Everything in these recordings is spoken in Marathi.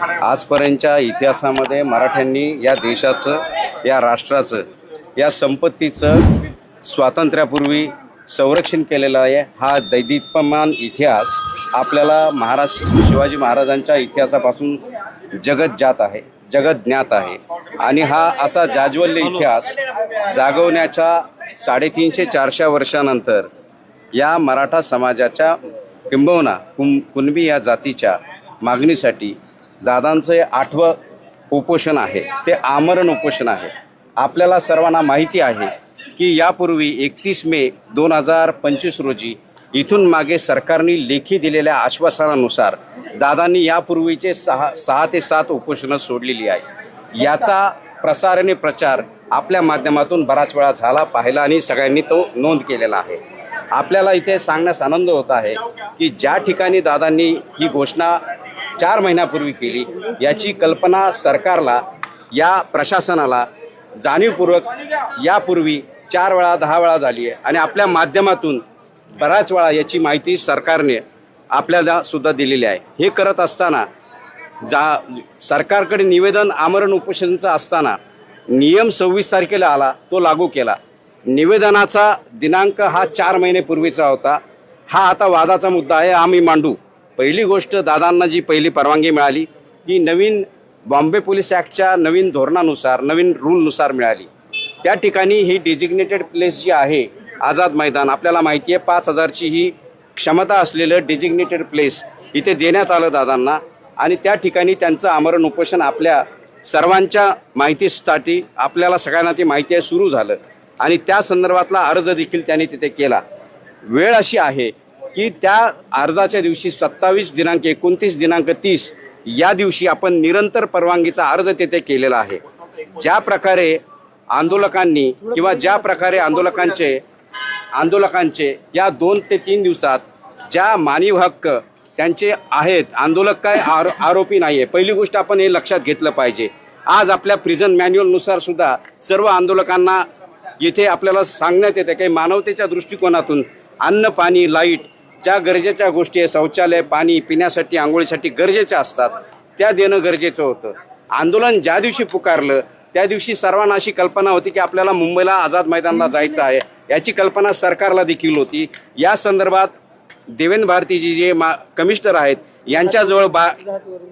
आजपर्यंतच्या इतिहासामध्ये मराठ्यांनी या देशाचं या राष्ट्राचं या संपत्तीचं स्वातंत्र्यापूर्वी संरक्षण केलेलं आहे. हा दैदिप्यमान इतिहास आपल्याला महाराज शिवाजी महाराजांच्या इतिहासापासून जगत जात आहे जगत ज्ञात आहे. आणि हा असा जाज्वल्य इतिहास जागवण्याच्या साडेतीनशे चारशे वर्षानंतर या मराठा समाजाच्या किंबहुना कुं कुणबी या जातीच्या मागणीसाठी दादांचं हे आठवं उपोषण आहे. ते आमरण उपोषण आहे. आपल्याला सर्वांना माहिती आहे की यापूर्वी एकतीस मे दोन हजार पंचवीस रोजी इथून मागे सरकारने लेखी दिलेल्या आश्वासनानुसार दादांनी यापूर्वीचे सहा सहा ते सात उपोषणं सोडलेली आहे याचा प्रसार आणि प्रचार आपल्या माध्यमातून बराच वेळा झाला पाहिला आणि सगळ्यांनी तो नोंद केलेला आहे. आपल्याला इथे सांगण्यास आनंद होत आहे की ज्या ठिकाणी दादांनी ही घोषणा चार महिन्यापूर्वी केली याची कल्पना सरकारला या प्रशासनाला जाणीवपूर्वक यापूर्वी चार वेळा दहा वेळा झाली आहे. आणि आपल्या माध्यमातून बऱ्याच वेळा याची माहिती सरकारने आपल्याला सुद्धा दिलेली आहे. हे करत असताना जा सरकारकडे निवेदन आमरण उपोषणचं असताना नियम सव्वीस तारखेला आला तो लागू केला. निवेदनाचा दिनांक हा चार महिनेपूर्वीचा होता. हा आता वादाचा मुद्दा आहे आम्ही मांडू. पहिली गोष्ट दादांना जी पहिली परवानगी मिळाली ती नवीन बॉम्बे पोलीस ॲक्टच्या नवीन धोरणानुसार नवीन रूलनुसार मिळाली. त्या ठिकाणी ही डेजिग्नेटेड प्लेस जी आहे आझाद मैदान आपल्याला माहिती आहे पाच हजारची ही क्षमता असलेलं डेजिग्नेटेड प्लेस इथे देण्यात आलं दादांना. आणि त्या ठिकाणी त्यांचं आमरण उपोषण आपल्या सर्वांच्या माहितीसाठी आपल्याला सगळ्यांना ती माहिती आहे सुरू झालं. आणि त्या संदर्भातला अर्ज देखील त्यांनी तिथे केला. वेळ अशी आहे की त्या अर्जाच्या दिवशी सत्तावीस दिनांक एकोणतीस दिनांक तीस या दिवशी आपण निरंतर परवानगीचा अर्ज तिथे केलेला आहे. ज्या प्रकारे आंदोलकांनी किंवा ज्या प्रकारे आंदोलकांचे आंदोलकांचे या दोन ते तीन दिवसात ज्या मानव हक्क त्यांचे आहेत आंदोलक काय आरो आरोपी नाही आहे पहिली गोष्ट आपण हे लक्षात घेतलं पाहिजे. आज आपल्या प्रिझन मॅन्युअलनुसार सुद्धा सर्व आंदोलकांना येथे आपल्याला सांगण्यात येते काही मानवतेच्या दृष्टिकोनातून अन्न पाणी लाइट ज्या गरजेच्या गोष्टी आहे शौचालय पाणी पिण्यासाठी आंघोळीसाठी गरजेच्या असतात त्या देणं गरजेचं होतं. आंदोलन ज्या दिवशी पुकारलं त्या दिवशी सर्वांना अशी कल्पना होती की आपल्याला मुंबईला आझाद मैदानाला जायचं आहे. याची कल्पना सरकारला देखील होती. या संदर्भात देवेंद्र भारतीजी जे मा कमिशनर आहेत यांच्याजवळ बा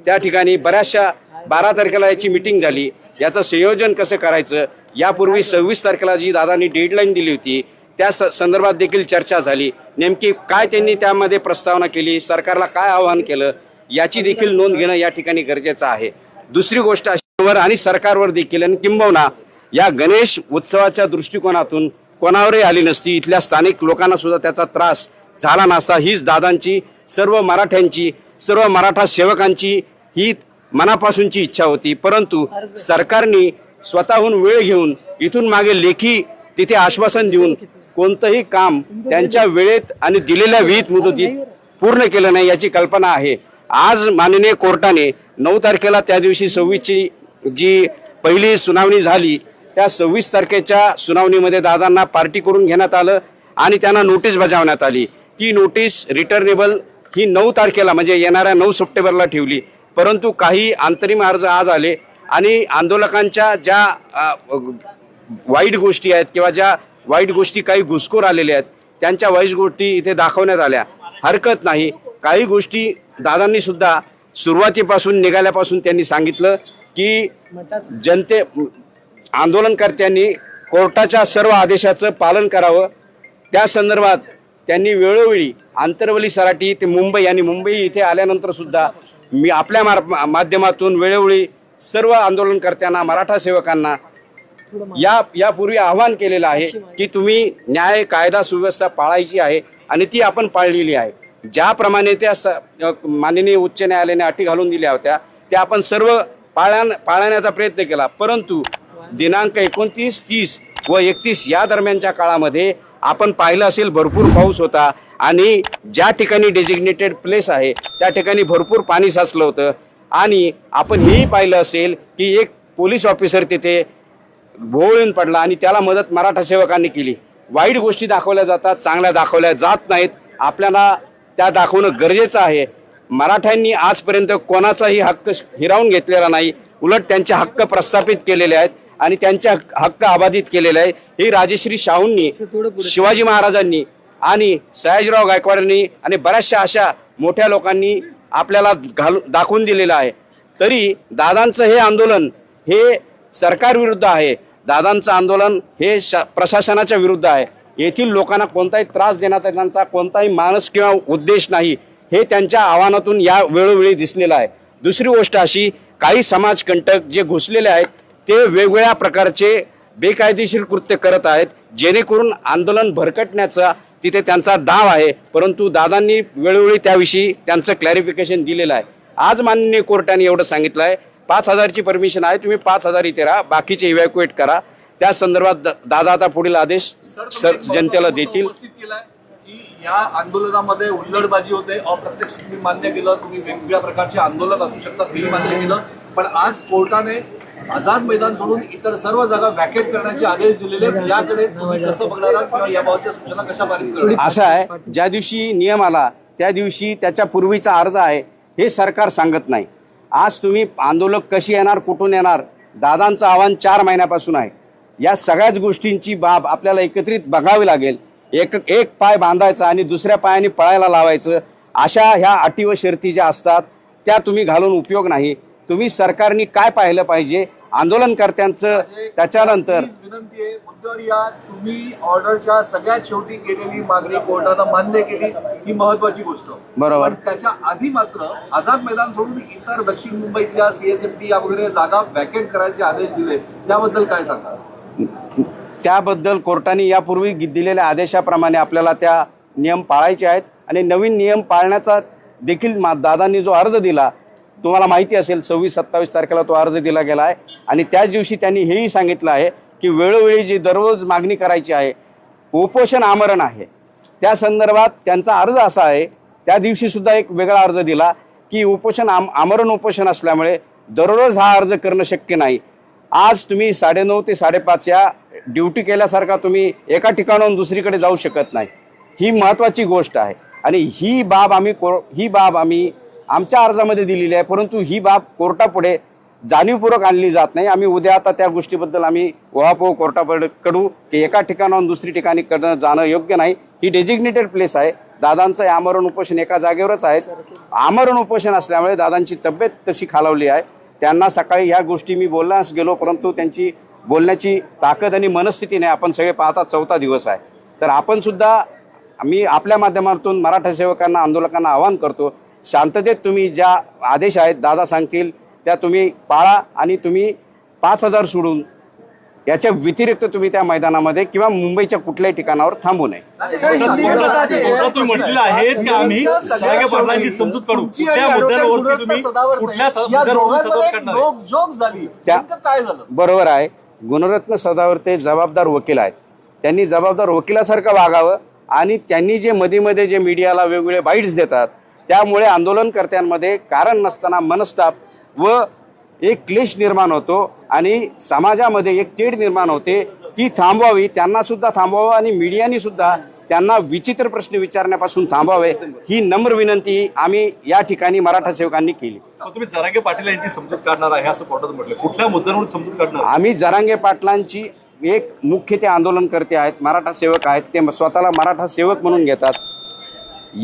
त्या ठिकाणी बऱ्याचशा बारा तारखेला याची मिटिंग झाली. याचं संयोजन कसं करायचं? यापूर्वी सव्वीस तारखेला जी दादांनी डेडलाईन दिली होती त्या स संदर्भात देखील चर्चा झाली. नेमकी काय त्यांनी त्यामध्ये प्रस्तावना केली सरकारला काय आवाहन केलं याची देखील नोंद घेणं या ठिकाणी गरजेचं आहे. दुसरी गोष्ट अशावर आणि सरकारवर देखील आणि किंबहुना या गणेश उत्सवाच्या दृष्टिकोनातून कोणावरही आली नसती इथल्या स्थानिक लोकांना सुद्धा त्याचा त्रास झाला नसता हीच दादांची सर्व मराठ्यांची सर्व मराठा सेवकांची ही मनापासूनची इच्छा होती. परंतु सरकारने स्वतःहून वेळ घेऊन इथून मागे लेखी तिथे आश्वासन देऊन कोणतंही काम त्यांच्या वेळेत आणि दिलेल्या विहित मुदतीत पूर्ण केलं नाही याची कल्पना आहे. आज माननीय कोर्टाने नऊ तारखेला त्या दिवशी सव्वीसची जी पहिली सुनावणी झाली त्या सव्वीस तारखेच्या सुनावणीमध्ये दादांना पार्टी करून घेण्यात आलं आणि त्यांना नोटीस बजावण्यात आली. ती नोटीस रिटर्नेबल ही नऊ तारखेला म्हणजे येणाऱ्या नऊ सप्टेंबरला ठेवली. परंतु काही अंतरिम अर्ज आज आले आणि आंदोलकांच्या ज्या वाईट गोष्टी आहेत किंवा ज्या वाईट गोष्टी काही घुसखोर आलेल्या आहेत. त्यांच्या वाईट गोष्टी इथे दाखवण्यात आल्या. हरकत नाही. काही गोष्टी दादांनी सुद्धा सुरुवातीपासून निघाल्यापासून त्यांनी सांगितलं की जनते आंदोलनकर्त्यांनी कोर्टाच्या सर्व आदेशाचं पालन करावं. त्या संदर्भात त्यांनी वेळोवेळी आंतरवली सराटी ते मुंबई आणि मुंबई इथे आल्यानंतर सुद्धा मी आपल्या मार माध्यमातून वेळोवेळी सर्व आंदोलनकर्त्यांना मराठा सेवकांना या यापूर्वी आव्हान केलेलं आहे की तुम्ही न्याय कायदा सुव्यवस्था पाळायची आहे आणि ती आपण पाळलेली आहे. ज्याप्रमाणे त्या माननीय उच्च न्यायालयाने अटी घालून दिल्या होत्या त्या आपण सर्व पाळण पाळण्याचा प्रयत्न केला. परंतु दिनांक एकोणतीस तीस व एकतीस या दरम्यानच्या काळामध्ये आपण पाहिलं असेल भरपूर पाऊस होता आणि ज्या ठिकाणी डेजिग्नेटेड प्लेस आहे त्या ठिकाणी भरपूर पाणी साचलं होतं. आणि आपण हेही पाहिलं असेल की एक पोलीस ऑफिसर तिथे भोवळून पडला आणि त्याला मदत मराठा सेवकांनी केली. वाईट गोष्टी दाखवल्या जातात चांगल्या दाखवल्या जात नाहीत. आपल्याला त्या दाखवणं गरजेचं आहे. मराठ्यांनी आजपर्यंत कोणाचाही हक्क हिरावून घेतलेला नाही. उलट त्यांचे हक्क प्रस्थापित केलेले आहेत आणि त्यांचे हक्क हक्क अबाधित केलेले आहे हे राजेश्री शाहूंनी शिवाजी महाराजांनी आणि सयाजीराव गायकवाडांनी आणि बऱ्याचशा अशा मोठ्या लोकांनी आपल्याला घालू दाखवून दिलेलं आहे. तरी दादांचं हे आंदोलन हे सरकारविरुद्ध आहे. दादांचं आंदोलन हे श प्रशासनाच्या विरुद्ध आहे. येथील लोकांना कोणताही त्रास देण्याचा त्यांचा कोणताही मानस किंवा उद्देश नाही हे त्यांच्या आव्हानातून या वेळोवेळी दिसलेलं आहे. दुसरी गोष्ट अशी काही समाजकंटक जे घुसलेले आहेत ते वेगवेगळ्या प्रकारचे बेकायदेशीर कृत्य करत आहेत जेणेकरून आंदोलन भरकटण्याचा तिथे त्यांचा डाव आहे. परंतु दादांनी वेळोवेळी त्याविषयी त्यांचं क्लॅरिफिकेशन दिलेलं आहे. आज माननीय कोर्टाने एवढं सांगितलं आहे. पाच हजारची परमिशन आहे तुम्ही पाच हजार इथे राहा बाकीचे इव्हॅक्युएट करा. त्या संदर्भात दादा आता पुढील आदेश सर जनतेला देतील. या आंदोलनामध्ये हुल्लडबाजी होते अप्रत्यक्ष तुम्ही मान्य केलं तुम्ही वेगवेगळ्या प्रकारचे आंदोलक असू शकतात हेही मान्य केलं. पण आज कोर्टाने आझाद मैदान सोडून इतर सर्व जागा व्हॅकेट करण्याचे आदेश दिलेले. याकडे कसं बघणार याबाबतच्या सूचना कशा पारित करणार असं आहे ज्या दिवशी नियम आला त्या दिवशी त्याच्या पूर्वीचा अर्ज आहे हे सरकार सांगत नाही. आज तुम्ही आंदोलक कशी येणार कुठून येणार दादांचं आव्हान चार महिन्यापासून आहे. या सगळ्याच गोष्टींची बाब आपल्याला एकत्रित बघावी लागेल. एक एक पाय बांधायचा आणि दुसऱ्या पायाने पळायला लावायचं. अशा ह्या अटी व शर्ती ज्या असतात त्या तुम्ही घालून उपयोग नाही. तुम्ही सरकारने काय पाहिलं पाहिजे आंदोलनकर्त्यांचं त्याच्यानंतर विनंती आहे मुद्द्यावर या तुम्ही ऑर्डरच्या सगळ्यात शेवटी केलेली मागणी कोर्टानं मान्य केली ही महत्वाची गोष्ट. बरोबर. त्याच्या आधी मात्र आझाद मैदान सोडून इतर दक्षिण मुंबईतल्या सीएसएमटी या वगैरे जागा व्हॅकेट करायचे आदेश दिले त्याबद्दल काय सांगा त्याबद्दल कोर्टाने यापूर्वी दिलेल्या आदेशाप्रमाणे आपल्याला त्या नियम पाळायचे आहेत. आणि नवीन नियम पाळण्याचा देखील मा दादांनी जो अर्ज दिला तुम्हाला माहिती असेल सव्वीस सत्तावीस तारखेला तो अर्ज दिला गेला आहे. आणि त्याच दिवशी त्यांनी हेही सांगितलं आहे की वेळोवेळी जी दररोज मागणी करायची आहे उपोषण आमरण आहे. त्या संदर्भात त्यांचा अर्ज असा आहे त्या दिवशीसुद्धा एक वेगळा अर्ज दिला की उपोषण आम आमरण उपोषण असल्यामुळे दररोज हा अर्ज करणं शक्य नाही. आज तुम्ही साडेनऊ ते साडेपाच या ड्युटी केल्यासारखा तुम्ही एका ठिकाणाहून दुसरीकडे जाऊ शकत नाही. ही महत्त्वाची गोष्ट आहे. आणि ही बाब आम्ही को ही बाब आम्ही आमच्या अर्जामध्ये दिलेली आहे परंतु ही बाब कोर्टापुढे जाणीवपूर्वक आणली जात नाही. आम्ही उद्या आता त्या गोष्टीबद्दल आम्ही ओहापोह कोर्टापुढे कडू की एका ठिकाणाहून दुसरी ठिकाणी करणं जाणं योग्य नाही. ही डेजिग्नेटेड प्लेस आहे. दादांचं हे आमरण उपोषण एका जागेवरच आहे. आमरण उपोषण असल्यामुळे दादांची तब्येत तशी खालावली आहे. त्यांना सकाळी ह्या गोष्टी मी बोलण्यास गेलो परंतु त्यांची बोलण्याची ताकद आणि मनस्थिती नाही. आपण सगळे पाहता चौथा दिवस आहे. तर आपण सुद्धा मी आपल्या माध्यमातून मराठा सेवकांना आंदोलकांना आवाहन करतो शांततेत तुम्ही ज्या आदेश आहेत दादा सांगतील त्या तुम्ही पाळा आणि तुम्ही पाच हजार सोडून याच्या व्यतिरिक्त तुम्ही त्या मैदानामध्ये किंवा मुंबईच्या कुठल्याही ठिकाणावर थांबू नये. बरोबर आहे. गुणरत्न सदावर ते जबाबदार वकील आहेत. त्यांनी जबाबदार वकिलासारखं वागावं आणि त्यांनी जे मध्ये मध्ये जे मीडियाला वेगवेगळे बाईट्स देतात त्यामुळे आंदोलनकर्त्यांमध्ये कारण नसताना मनस्ताप व एक क्लेश निर्माण होतो आणि समाजामध्ये एक चीड निर्माण होते. ती थांबवावी त्यांना सुद्धा थांबवावं आणि मीडियानी सुद्धा त्यांना विचित्र प्रश्न विचारण्यापासून थांबवावे ही नम्र विनंती आम्ही या ठिकाणी मराठा सेवकांनी केली. तुम्ही जरांगे पाटील यांची समजूत काढणार आहे असं कोर्टात म्हटलं कुठल्या मुद्द्यांवर समजूत काढणार आम्ही जरांगे पाटलांची एक मुख्य ते आंदोलनकर्ते आहेत मराठा सेवक आहेत. ते स्वतःला मराठा सेवक म्हणून घेतात.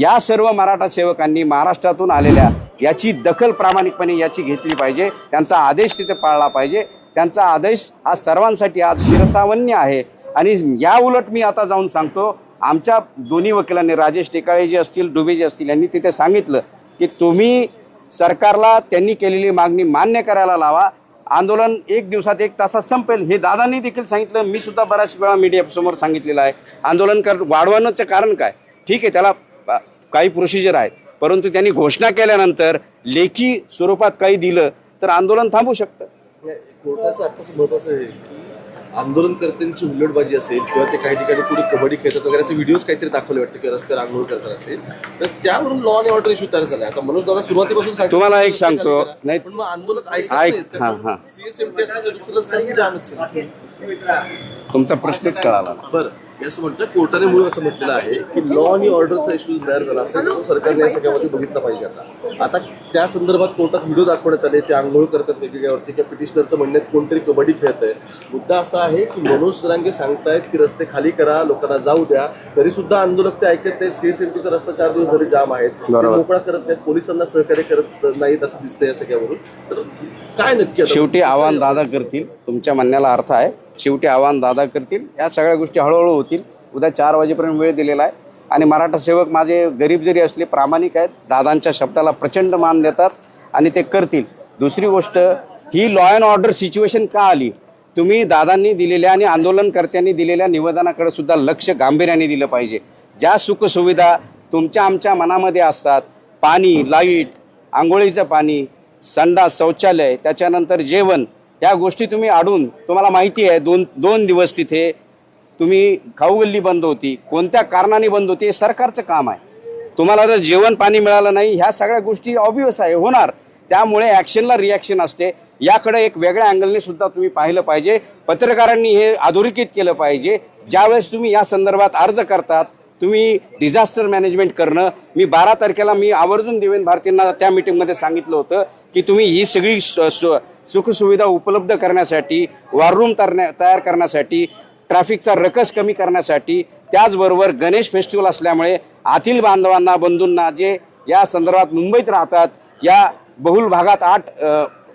या सर्व मराठा सेवकांनी महाराष्ट्रातून आलेल्या याची दखल प्रामाणिकपणे याची घेतली पाहिजे. त्यांचा आदेश तिथे पाळला पाहिजे. त्यांचा आदेश हा सर्वांसाठी आज शिरसावन्य आहे. आणि या उलट मी आता जाऊन सांगतो आमच्या दोन्ही वकिलांनी राजेश टेकाळे जे असतील डुबे जे असतील यांनी तिथे सांगितलं की तुम्ही सरकारला त्यांनी केलेली मागणी मान्य करायला लावा. आंदोलन एक दिवसात एक तासात संपेल. हे दादांनी देखील सांगितलं. मी सुद्धा बऱ्याच वेळा मीडियासमोर सांगितलेलं आहे. आंदोलन कर वाढवण्याचं कारण काय? ठीक आहे त्याला काही प्रोसिजर आहेत परंतु त्यांनी घोषणा केल्यानंतर लेखी स्वरूपात काही दिलं तर आंदोलन थांबू शकतं कोर्टाचं आत्ताच महत्वाचं आहे की आंदोलनकर्त्यांची हुल्लडबाजी असेल किंवा ते काही ठिकाणी कुठे कबड्डी खेळतात वगैरे असे व्हिडिओज काहीतरी दाखवले वाटतं किंवा रस्त्यावर आंदोलन करतात असेल तर त्यावरून लॉ अँड ऑर्डर इश्यू तयार झाला आता मनोज दादा सुरुवातीपासून तुम्हाला एक सांगतो. नाही. पण मग आंदोलक ऐकत ऐक. हां, हां. तर दुसरं रस्त्यावर जामच आहे. तुमचा प्रश्नच कळाला बरं मी असं म्हणतोय कोर्टाने मूळ असं म्हटलेलं आहे की लॉ आणि ऑर्डरचा इश्यू तयार झाला असेल तर सरकारने या सगळ्यामध्ये बघितलं पाहिजे आता. आता त्या संदर्भात कोर्टात व्हिडिओ दाखवण्यात आले ते आंघोळ करतात वेगवेगळ्यावरती किंवा पिटिशनरचं म्हणणं आहे कोणतरी कबड्डी खेळत आहे मुद्दा असा आहे की मनोज रांगे सांगतायत की रस्ते खाली करा लोकांना जाऊ द्या. तरी सुद्धा आंदोलक ते ऐकत नाहीत. सीएसएमटीचा रस्ता चार दिवस झाले जाम आहेत ते. मोकळा करत नाहीत. पोलिसांना सहकार्य करत नाहीत असं दिसतंय या सगळ्यावरून. तर काय नक्की? शेवटी आव्हान दादा करतील. तुमच्या म्हणण्याला अर्थ आहे. शेवटी आव्हान दादा करतील. या सगळ्या गोष्टी हळूहळू होतील. उद्या चार वाजेपर्यंत वेळ दिलेला आहे. आणि मराठा सेवक माझे गरीब जरी असले प्रामाणिक आहेत दादांच्या शब्दाला प्रचंड मान देतात आणि ते करतील. दुसरी गोष्ट ही लॉ अँड ऑर्डर सिच्युएशन का आली? तुम्ही दादांनी दिलेल्या आणि आंदोलनकर्त्यांनी दिलेल्या निवेदनाकडे सुद्धा लक्ष गांभीर्याने दिलं पाहिजे. ज्या सुखसुविधा तुमच्या आमच्या मनामध्ये असतात पाणी लाइट आंघोळीचं पाणी संडास शौचालय त्याच्यानंतर जेवण या गोष्टी तुम्ही आडून तुम्हाला माहिती आहे दोन दोन दिवस तिथे तुम्ही खाऊगल्ली बंद होती. कोणत्या कारणाने बंद होती हे सरकारचं काम आहे. तुम्हाला जर जेवण पाणी मिळालं नाही ह्या सगळ्या गोष्टी ऑब्वियस आहे होणार. त्यामुळे ॲक्शनला रिॲक्शन असते. याकडे एक वेगळ्या अँगलने सुद्धा तुम्ही पाहिलं पाहिजे. पत्रकारांनी हे अधोरेखित केलं पाहिजे. ज्यावेळेस तुम्ही या संदर्भात अर्ज करतात तुम्ही डिझास्टर मॅनेजमेंट करणं. मी बारा तारखेला मी आवर्जून देवेंद्र भारतींना त्या मिटिंगमध्ये सांगितलं होतं की तुम्ही ही सगळी सुखसुविधा उपलब्ध करण्यासाठी वॉररूम तरण्या तयार करण्यासाठी ट्रॅफिकचा रकस कमी करण्यासाठी त्याचबरोबर गणेश फेस्टिवल असल्यामुळे आतील बांधवांना बंधूंना जे या संदर्भात मुंबईत राहतात या बहुल भागात आठ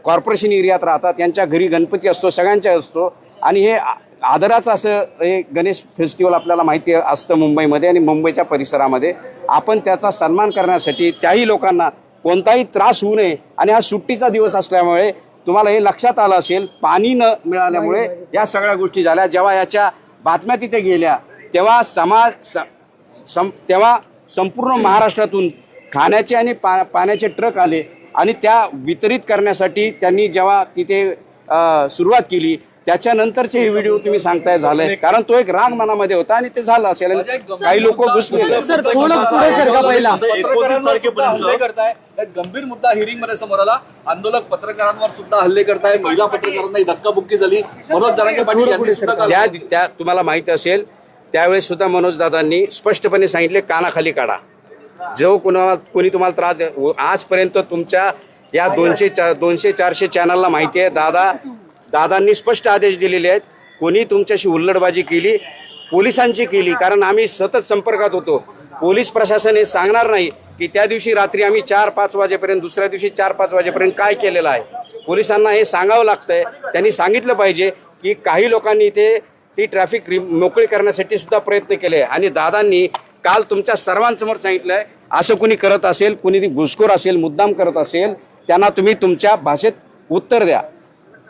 कॉर्पोरेशन एरियात राहतात यांच्या घरी गणपती असतो सगळ्यांच्या असतो आणि हे आदराचं असं हे गणेश फेस्टिवल आपल्याला माहिती असतं मुंबईमध्ये आणि मुंबईच्या परिसरामध्ये. आपण त्याचा सन्मान करण्यासाठी त्याही लोकांना कोणताही त्रास होऊ नये आणि हा सुट्टीचा दिवस असल्यामुळे तुम्हाला हे लक्षात आलं असेल पाणी न मिळाल्यामुळे या सगळ्या गोष्टी झाल्या. जेव्हा याच्या बातम्या तिथे गेल्या तेव्हा समाज स- सं तेव्हा संपूर्ण महाराष्ट्रातून खाण्याचे आणि पा पाण्याचे ट्रक आले आणि त्या वितरित करण्यासाठी त्यांनी जेव्हा तिथे सुरुवात केली त्याच्यानंतरचे हे व्हिडिओ तुम्ही सांगताय झालंय. कारण तो एक राग मनामध्ये होता आणि ते झालं असेल. आणि काही लोक घुसले. सर, थोडं पुढे पहिला. तारखेपर्यंत. करताय. एक गंभीर मुद्दा हिअरिंगमध्ये समोर आला. आंदोलक पत्रकारांवर सुद्धा हल्ले करताय. महिला पत्रकारांना धक्काबुक्की झाली. मनोज जरांगे पाटील यांनी सुद्धा काल- त्या तुम्हाला माहिती असेल त्यावेळेस सुद्धा मनोज दादांनी स्पष्टपणे सांगितले कानाखाली काढा. जो कुणा कोणी तुम्हाला त्रास आजपर्यंत तुमच्या या दोनशे दोनशे चारशे चॅनलला माहिती आहे दादा दादांनी स्पष्ट आदेश दिलेले आहेत. कोणी तुमच्याशी हुल्लडबाजी केली पोलिसांची केली कारण आम्ही सतत संपर्कात होतो. पोलीस प्रशासन हे सांगणार नाही की त्या दिवशी रात्री आम्ही चार पाच वाजेपर्यंत दुसऱ्या दिवशी चार पाच वाजेपर्यंत काय केलेलं आहे. पोलिसांना हे सांगावं लागतंय. त्यांनी सांगितलं पाहिजे की काही लोकांनी इथे ती ट्रॅफिक रि मोकळी करण्यासाठी सुद्धा प्रयत्न केले आणि दादांनी काल तुमच्या सर्वांसमोर सांगितलं आहे असं कुणी करत असेल कुणी घुसखोर असेल मुद्दाम करत असेल त्यांना तुम्ही तुमच्या भाषेत उत्तर द्या.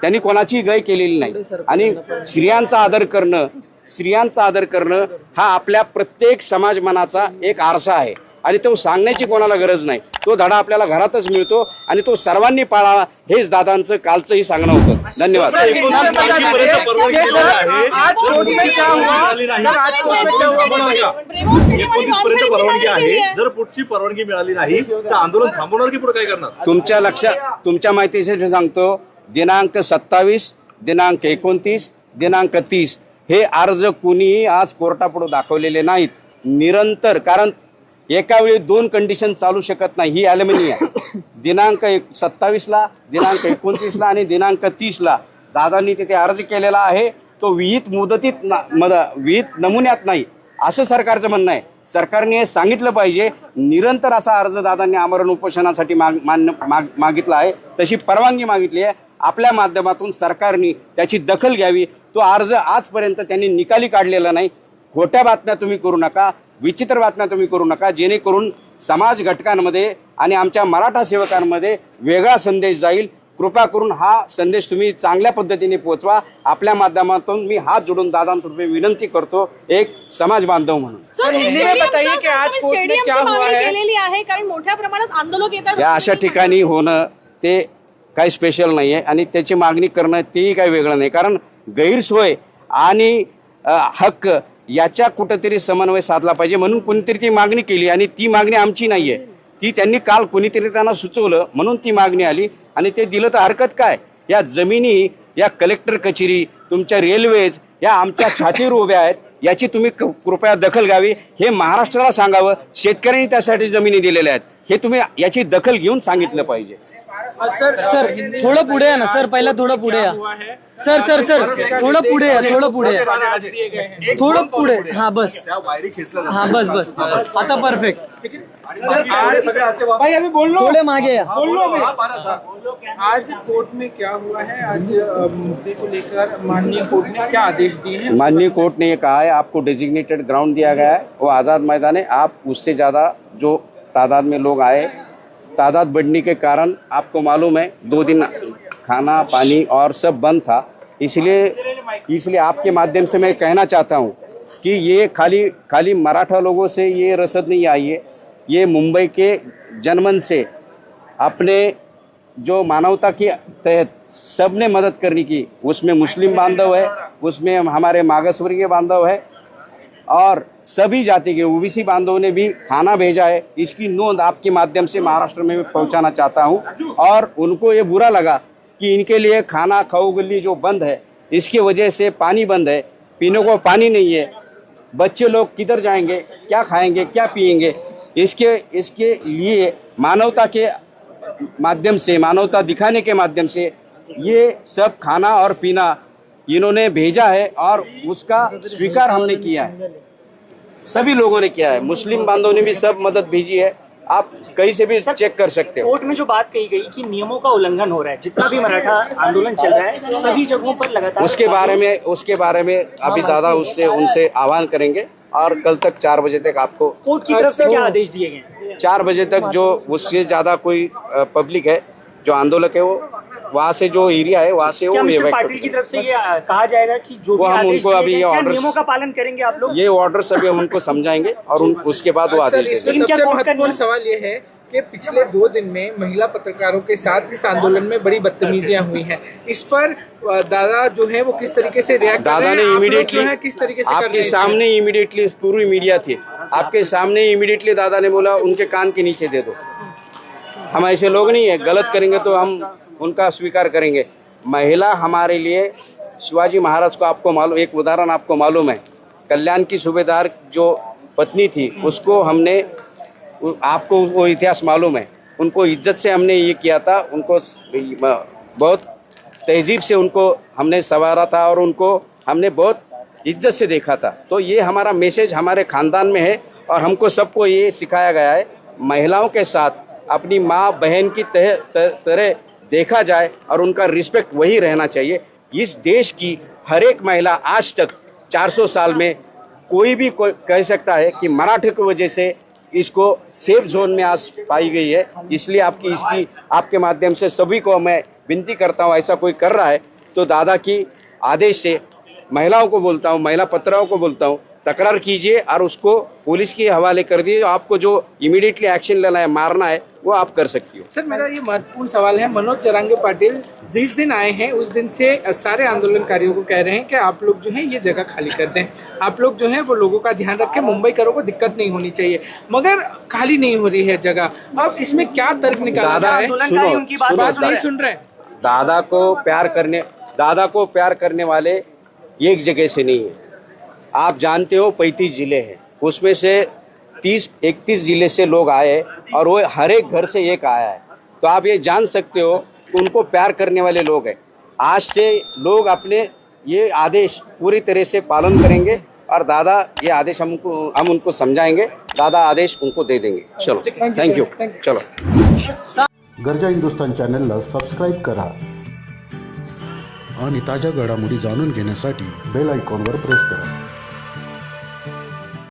त्यांनी कोणाची गय केलेली नाही आणि स्त्रियांचा आदर करणं स्त्रियांचा आदर करणं हा आपल्या प्रत्येक समाज मनाचा एक आरसा आहे आणि तो सांगण्याची कोणाला गरज नाही तो धडा आपल्याला घरातच मिळतो आणि तो सर्वांनी पाळावा हेच दादांचं कालचंही सांगणं होतं धन्यवाद एकोणतीस तारखेपर्यंत परवानगी दिलेली आहे. आज कोर्ट में क्या हुआ? मिळाली नाही. सर, आज कोर्ट में क्या हुआ? बोला का? एकोणतीस पर्यंत परवानगी आहे जर पुढची परवानगी मिळाली नाही तर आंदोलन थांबवणार की पुढे काय करणार तुमच्या लक्षात तुमच्या माहितीसाठी सांगतो दिनांक सत्तावीस दिनांक एकोणतीस दिनांक तीस. हे अर्ज कुणीही आज कोर्टापुढे दाखवलेले नाहीत. निरंतर कारण एका वेळी दोन कंडिशन चालू शकत नाही. ही ॲल्युमिनी आहे. दिनांक एक सत्तावीसला दिनांक एकोणतीसला आणि दिनांक तीसला दादांनी तिथे अर्ज केलेला आहे. तो विहित मुदतीत ना मद विहित नमुन्यात नाही. असं सरकारचं म्हणणं आहे. सरकारने हे सांगितलं पाहिजे. निरंतर असा अर्ज दादांनी आमरण उपोषणासाठी माग मान्य माग मागितला आहे. तशी परवानगी मागितली आहे. आपल्या माध्यमातून सरकारने त्याची दखल घ्यावी. तो अर्ज आजपर्यंत त्यांनी निकाली काढलेला नाही. खोट्या बातम्या तुम्ही करू नका विचित्र बातम्या तुम्ही करू नका जेणेकरून समाज घटकांमध्ये आणि आमच्या मराठा सेवकांमध्ये वेगळा संदेश जाईल. कृपा करून हा संदेश तुम्ही चांगल्या पद्धतीने पोहोचवा आपल्या माध्यमातून मी हात जोडून दादांतर्फे विनंती करतो एक समाज बांधव म्हणून. सर, हिंदी में बताइए कि आज कोर्ट में क्या हुआ है? केलेली आहे. कारण मोठ्या प्रमाणात आंदोलक येतात या अशा ठिकाणी होणं ते काही स्पेशल नाही आहे आणि त्याची मागणी करणं तेही काही वेगळं नाही. कारण गैरसोय आणि हक्क याच्या कुठंतरी समन्वय साधला पाहिजे म्हणून कोणीतरी ती मागणी केली आणि ती मागणी आमची नाही आहे ती त्यांनी काल कोणीतरी त्यांना सुचवलं म्हणून ती मागणी आली आणि ते दिलं तर हरकत काय? या जमिनी या कलेक्टर कचेरी तुमच्या रेल्वेज या आमच्या छातीवर उभ्या आहेत याची तुम्ही क- कृपया दखल घ्यावी. हे महाराष्ट्राला सांगावं. शेतकऱ्यांनी त्यासाठी जमिनी दिलेल्या आहेत. हे तुम्ही याची दखल घेऊन सांगितलं पाहिजे. सर सर थोडं पुढे या ना सर पहिला थोडं पुढे या सर सर सर थोडं पुढे या थोडं पुढे या थोडं पुढे हा बस। हा बस बस आता परफेक्ट जातात सगळे असे वा- भाई अभी बोल लो। थोडे मागे या हा, हा. आज कोर्ट में क्या हुआ है? आज मुद्दे को लेकर माननीय कोर्ट ने क्या आदेश दिए हैं? माननीय कोर्ट ने ये कहा है आपको डेजिग्नेटेड ग्राउंड दिया गया है। वो आज़ाद मैदान है। आप उससे ज़्यादा जो तादाद में लोग आए तादाद बढ़ने के कारण आपको मालूम है, दो दिन खाना, पानी और सब बंद था। इसलिए इसलिए आपके माध्यम से मैं कहना चाहता हूँ कि ये खाली खाली मराठा लोगों से ये रसद नहीं आई है। ये मुंबई के जनमन से अपने जो मानवता के तहत सबने मदद करने की, उसमें मुस्लिम बांधव है, उसमें हमारे मागसवर्गीय बांधव है और सभी जाति के ओबीसी बांधवों ने भी खाना भेजा है। इसकी नोंद आपके माध्यम से महाराष्ट्र में पहुंचाना चाहता हूँ। और उनको ये बुरा लगा कि इनके लिए खाना, खाऊ गली जो बंद है, इसकी वजह से पानी बंद है। पीने को पानी नहीं है। बच्चे लोग किधर जाएँगे? क्या खाएँगे? क्या पिएँगे इसके इसके लिए मानवता के माध्यम से, मानवता दिखाने के माध्यम से ये सब खाना और पीना इन्होंने भेजा है और उसका स्वीकार हमने किया है। सभी लोगों ने किया है। मुस्लिम बांधवों ने भी सब मदद भेजी है। आप कहीं से भी चेक कर सकते हो। कोर्ट में जो बात कही गई कि नियमों का उल्लंघन हो रहा है जितना भी मराठा आंदोलन चल रहा है सभी जगहों पर लगातार उसके बारे में उसके बारे में अभी दादा उससे उनसे आह्वान करेंगे और कल तक चार बजे तक आपको कोर्ट की तरफ़ से क्या आदेश दिए गए चार बजे तक जो उससे ज़्यादा कोई पब्लिक है जो आंदोलक है वो वहाँ से जो एरिया है वहाँ से वो पाटिल की तरफ़ से ये कहा जाएगा कि जो भी हम उनको अभी नियमों का पालन करेंगे आप लोग? ये ऑर्डर सभी हम उनको समझाएँगे और उन उसके बाद वो आदेश देंगे। सबसे महत्वपूर्ण सवाल ये है कि पिछले दो दिन में महिला पत्रकारों के साथ इस आंदोलन में बड़ी बदतमीजियाँ हुई हैं। इस पर दादा जो है वो किस तरीके से रिएक्ट दादा ने इमीडिएटली किस तरीके से आपके सामने इमीडिएटली पूरी मीडिया थी। आपके सामने इमीडिएटली दादा ने बोला उनके कान के नीचे दे दो। हम ऐसे लोग नहीं है गलत करेंगे तो हम उनका स्वीकार करेंगे। महिला हमारे लिए, शिवाजी महाराज को आपको मालूम, एक उदाहरण आपको मालूम है। कल्याण की सूबेदार जो पत्नी थी, उसको हमने आपको वो इतिहास मालूम है। उनको इज़्ज़त से हमने ये किया था, उनको बहुत तहजीब से उनको हमने संवारा था और उनको हमने बहुत इज़्ज़त से देखा था। तो ये हमारा मैसेज हमारे खानदान में है और हमको सबको ये सिखाया गया है, महिलाओं के साथ अपनी माँ बहन की तह तरह देखा जाए और उनका रिस्पेक्ट वही रहना चाहिए। इस देश की हर एक महिला आज तक 400 साल में कोई भी कोई कह सकता है कि मराठे की वजह से इसको सेफ़ जोन में आज पाई गई है। इसलिए आपकी इसकी, आपके माध्यम से सभी को मैं विनती करता हूँ, ऐसा कोई कर रहा है तो दादा की आदेश से महिलाओं को बोलता हूँ, महिला पत्राओं को बोलता हूँ, तकरार कीजिए और उसको पुलिस के हवाले कर दिए आपको जो इमीडिएटली एक्शन लेना है, मारना है वो आप कर सकती हो। सर मेरा ये महत्वपूर्ण सवाल है मनोज चरांगे पाटिल जिस दिन आए हैं उस दिन से सारे आंदोलनकारियों को कह रहे हैं कि आप लोग जो है ये जगह खाली कर दें। आप लोग जो है वो लोगों का ध्यान रखें मुंबईकरों को दिक्कत नहीं होनी चाहिए। मगर खाली नहीं हो रही है जगह। अब इसमें क्या तर्क निकाला रहा है उनकी बात नहीं सुन रहे। हैं दादा को प्यार करने दादा को प्यार करने वाले एक जगह से नहीं है। आप जानते हो पैंतीस ज़िले हैं। उसमें से तीस इकतीस जिले से लोग आए और वो हर एक घर से एक आया है। तो आप ये जान सकते हो कि उनको प्यार करने वाले लोग हैं। आज से लोग अपने ये आदेश पूरी तरह से पालन करेंगे और दादा ये आदेश हमको हम उनको समझाएंगे। दादा आदेश उनको दे देंगे। चलो थँक यू चलो। गरजा हिंदुस्तान चॅनलला सबस्क्राईब करा आणि ताज्या घडामोडी जाणून घेण्यासाठी बेल आयकॉनवर प्रेस करा.